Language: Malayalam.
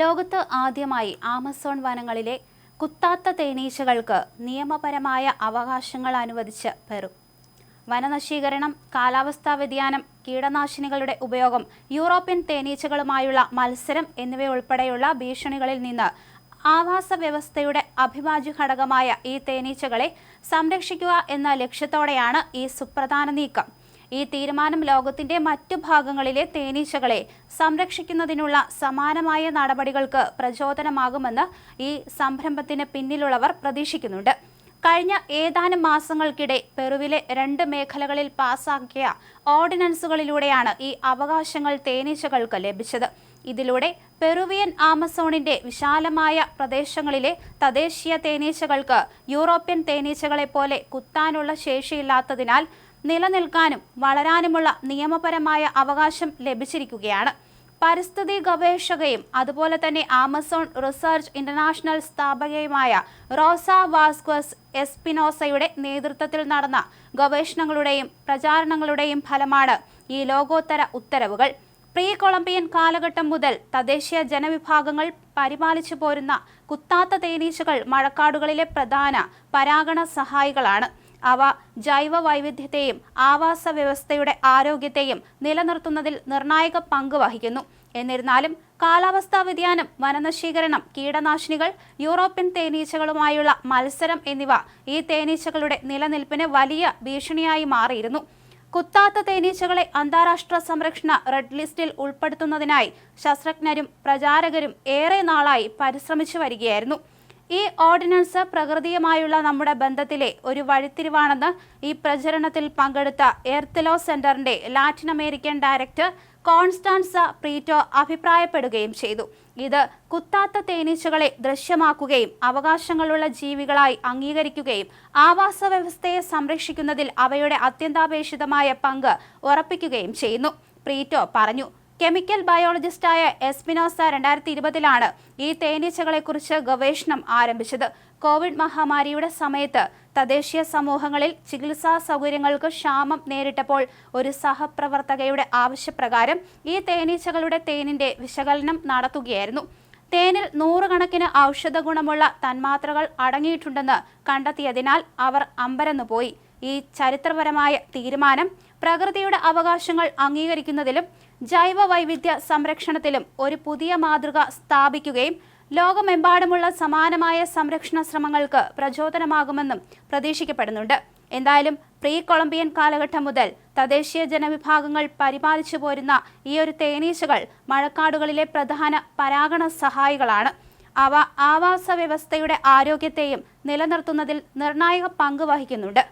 ലോകത്ത് ആദ്യമായി ആമസോൺ വനങ്ങളിലെ കുത്താത്ത തേനീച്ചകൾക്ക് നിയമപരമായ അവകാശങ്ങൾ അനുവദിച്ച് പെറു. വനനശീകരണം കാലാവസ്ഥാ വ്യതിയാനം കീടനാശിനികളുടെ ഉപയോഗം യൂറോപ്യൻ തേനീച്ചകളുമായുള്ള മത്സരം എന്നിവയുൾപ്പെടെയുള്ള ഭീഷണികളിൽ നിന്ന് ആവാസ വ്യവസ്ഥയുടെ അഭിവാജ്യ ഘടകമായ ഈ തേനീച്ചകളെ സംരക്ഷിക്കുക എന്ന ലക്ഷ്യത്തോടെയാണ് ഈ സുപ്രധാന നീക്കം. ഈ തീരുമാനം ലോകത്തിന്റെ മറ്റു ഭാഗങ്ങളിലെ തേനീച്ചകളെ സംരക്ഷിക്കുന്നതിനുള്ള സമാനമായ നടപടികൾക്ക് പ്രചോദനമാകുമെന്ന് ഈ സംരംഭത്തിന് പിന്നിലുള്ളവർ പ്രതീക്ഷിക്കുന്നുണ്ട്. കഴിഞ്ഞ ഏതാനും മാസങ്ങൾക്കിടെ പെറുവിലെ രണ്ട് മേഖലകളിൽ പാസാക്കിയ ഓർഡിനൻസുകളിലൂടെയാണ് ഈ അവകാശങ്ങൾ തേനീച്ചകൾക്ക് ലഭിച്ചത്. ഇതിലൂടെ പെറുവിയൻ ആമസോണിന്റെ വിശാലമായ പ്രദേശങ്ങളിലെ തദ്ദേശീയ തേനീച്ചകൾക്ക് യൂറോപ്യൻ തേനീച്ചകളെ പോലെ കുത്താനുള്ള ശേഷിയില്ലാത്തതിനാൽ നിലനിൽക്കാനും വളരാനുമുള്ള നിയമപരമായ അവകാശം ലഭിച്ചിരിക്കുകയാണ്. പരിസ്ഥിതി ഗവേഷകയും അതുപോലെ തന്നെ ആമസോൺ റിസർച്ച് ഇന്റർനാഷണൽ സ്ഥാപകയുമായ റോസ വാസ്ക്വസ് എസ്പിനോസയുടെ നേതൃത്വത്തിൽ നടന്ന ഗവേഷണങ്ങളുടെയും പ്രചാരണങ്ങളുടെയും ഫലമാണ് ഈ ലോകോത്തര ഉത്തരവുകൾ. പ്രീ കൊളംബിയൻ കാലഘട്ടം മുതൽ തദ്ദേശീയ ജനവിഭാഗങ്ങൾ പരിപാലിച്ചു പോരുന്ന കുത്താത്ത തേനീച്ചകൾ മഴക്കാടുകളിലെ പ്രധാന പരാഗണ സഹായികളാണ്. അവ ജൈവ വൈവിധ്യത്തെയും ആവാസ വ്യവസ്ഥയുടെ ആരോഗ്യത്തെയും നിലനിർത്തുന്നതിൽ നിർണായക പങ്ക് വഹിക്കുന്നു. എന്നിരുന്നാലും കാലാവസ്ഥാ വ്യതിയാനം വനനശീകരണം കീടനാശിനികൾ യൂറോപ്യൻ തേനീച്ചകളുമായുള്ള മത്സരം എന്നിവ ഈ തേനീച്ചകളുടെ നിലനിൽപ്പിന് വലിയ ഭീഷണിയായി മാറിയിരുന്നു. കുത്താത്ത തേനീച്ചകളെ അന്താരാഷ്ട്ര സംരക്ഷണ റെഡ് ലിസ്റ്റിൽ ഉൾപ്പെടുത്തുന്നതിനായി ശാസ്ത്രജ്ഞരും പ്രചാരകരും ഏറെ നാളായി പരിശ്രമിച്ചു വരികയായിരുന്നു. ഈ ഓർഡിനൻസ് പ്രകൃതിയുമായുള്ള നമ്മുടെ ബന്ധത്തിലെ ഒരു വഴിത്തിരിവാണെന്ന് ഈ പ്രചരണത്തിൽ പങ്കെടുത്ത എർത്തലോ സെന്ററിന്റെ Latin American director Constanza Prieto അഭിപ്രായപ്പെടുകയും ചെയ്തു. ഇത് കുത്താത്ത തേനീച്ചകളെ ദൃശ്യമാക്കുകയും അവകാശങ്ങളുള്ള ജീവികളായി അംഗീകരിക്കുകയും ആവാസ വ്യവസ്ഥയെ സംരക്ഷിക്കുന്നതിൽ അവയുടെ അത്യന്താപേക്ഷിതമായ പങ്ക് ഉറപ്പിക്കുകയും ചെയ്യുന്നു. പ്രീറ്റോ പറഞ്ഞു കെമിക്കൽ ബയോളജിസ്റ്റായ എസ്പിനോസ രണ്ടായിരത്തി ഇരുപതിലാണ് ഈ തേനീച്ചകളെക്കുറിച്ച് ഗവേഷണം ആരംഭിച്ചത്. കോവിഡ് മഹാമാരിയുടെ സമയത്ത് തദ്ദേശീയ സമൂഹങ്ങളിൽ ചികിത്സാ സൗകര്യങ്ങൾക്ക് ക്ഷാമം നേരിട്ടപ്പോൾ ഒരു സഹപ്രവർത്തകയുടെ ആവശ്യപ്രകാരം ഈ തേനീച്ചകളുടെ തേനിന്റെ വിശകലനം നടത്തുകയായിരുന്നു. തേനിൽ നൂറുകണക്കിന് ഔഷധ ഗുണമുള്ള തന്മാത്രകൾ അടങ്ങിയിട്ടുണ്ടെന്ന് കണ്ടെത്തിയതിനാൽ അവർ അമ്പരന്നുപോയി. ഈ ചരിത്രപരമായ തീരുമാനം പ്രകൃതിയുടെ അവകാശങ്ങൾ അംഗീകരിക്കുന്നതിലും ജൈവ വൈവിധ്യ സംരക്ഷണത്തിലും ഒരു പുതിയ മാതൃക സ്ഥാപിക്കുകയും ലോകമെമ്പാടുമുള്ള സമാനമായ സംരക്ഷണ ശ്രമങ്ങൾക്ക് പ്രചോദനമാകുമെന്നും പ്രതീക്ഷിക്കപ്പെടുന്നുണ്ട്. എന്തായാലും പ്രീ കൊളംബിയൻ കാലഘട്ടം മുതൽ തദ്ദേശീയ ജനവിഭാഗങ്ങൾ പരിപാലിച്ചു പോരുന്ന ഈ ഒരു തേനീച്ചകൾ മഴക്കാടുകളിലെ പ്രധാന പരാഗണ സഹായികളാണ്. അവ ആവാസ വ്യവസ്ഥയുടെ ആരോഗ്യത്തെയും നിലനിർത്തുന്നതിൽ നിർണായക പങ്ക് വഹിക്കുന്നുണ്ട്.